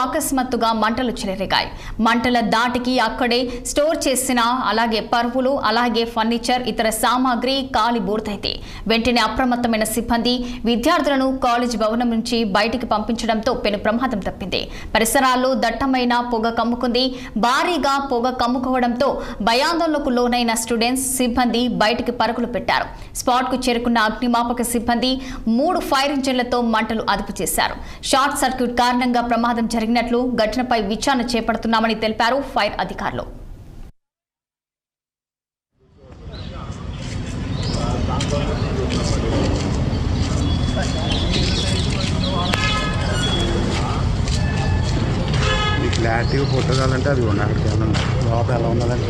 అకస్మాత్తుగా మంటలు చెలరేగాయి. మంటల దాటికి అక్కడే స్టోర్ చేసిన అలాగే పరుపులు అలాగే ఫర్నిచర్ ఇతర సామాగ్రి కాలి బూర్తైతే. వెంటనే అప్రమత్తమైన సిబ్బంది విద్యార్థులను కాలేజ్ భవనం నుంచి బయటికి పంపించడంతో పెను ప్రమాదం తప్పింది. పరిసరాల్లో దట్టమైన పొగ కమ్ముకుంది. భారీగా పొగ కమ్ముకోవడంతో భయాందోళనకు లోనైన స్టూడెంట్స్ సిబ్బంది బయటికి పరుగులు పెట్టారు. స్పాట్కు చేరుకున్న అగ్నిమాపక సిబ్బంది మూడు ఫైర్ ఇంజిన్లతో మంటలు అదుపు చేశారు. షార్ట్ సర్క్యూట్ కారణంగా ప్రమాదం జరిగినట్లు ఘటనపై విచారణ చేపడుతున్నామని తెలిపారు ఫైర్ అధికారులు. ఈ క్లారిటీగా ఫోటో కావాలంటే అది ఉన్నాడు లోపల ఎలా ఉన్నదని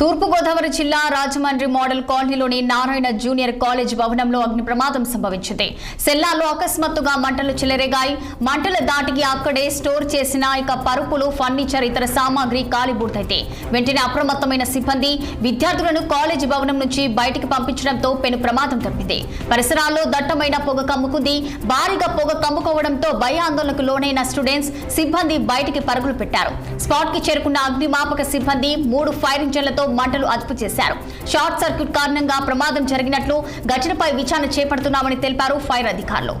తూర్పుగోదావరి జిల్లా రాజమండ్రి మోడల్ కాలనీలోని నారాయణ జూనియర్ కాలేజ్ భవనంలో అగ్ని ప్రమాదం సంభవించింది. సెల్లాలో అకస్మాత్తుగా మంటలు చెలరేగాయి. మంటల దాటికి అక్కడే స్టోర్ చేసిన ఇక పరుపులు ఫర్నిచర్ ఇతర సామాగ్రి కాలిబూర్తయితే వెంటనే అప్రమత్తమైన సిబ్బంది విద్యార్థులను కాలేజ్ భవనం నుంచి బయటికి పంపించడంతో పెను ప్రమాదం తప్పింది. పరిసరాల్లో దట్టమైన పొగ కమ్ముకుంది. భారీగా పొగ కమ్ముకోవడంతో భయాందోళనకు లోనైన స్టూడెంట్స్ సిబ్బంది బయటికి పరుగులు పెట్టారు. స్పాట్కి చేరుకున్న అగ్నిమాపక సిబ్బంది మూడు ఫైర్ ఇంజన్లతో మంటలు అదుపు చేశారు. షార్ట్ సర్క్యూట్ కారణంగా ప్రమాదం జరిగినట్లు ఘటనపై విచారణ చేపడుతున్నామని తెలిపారు ఫైర్ అధికారులు.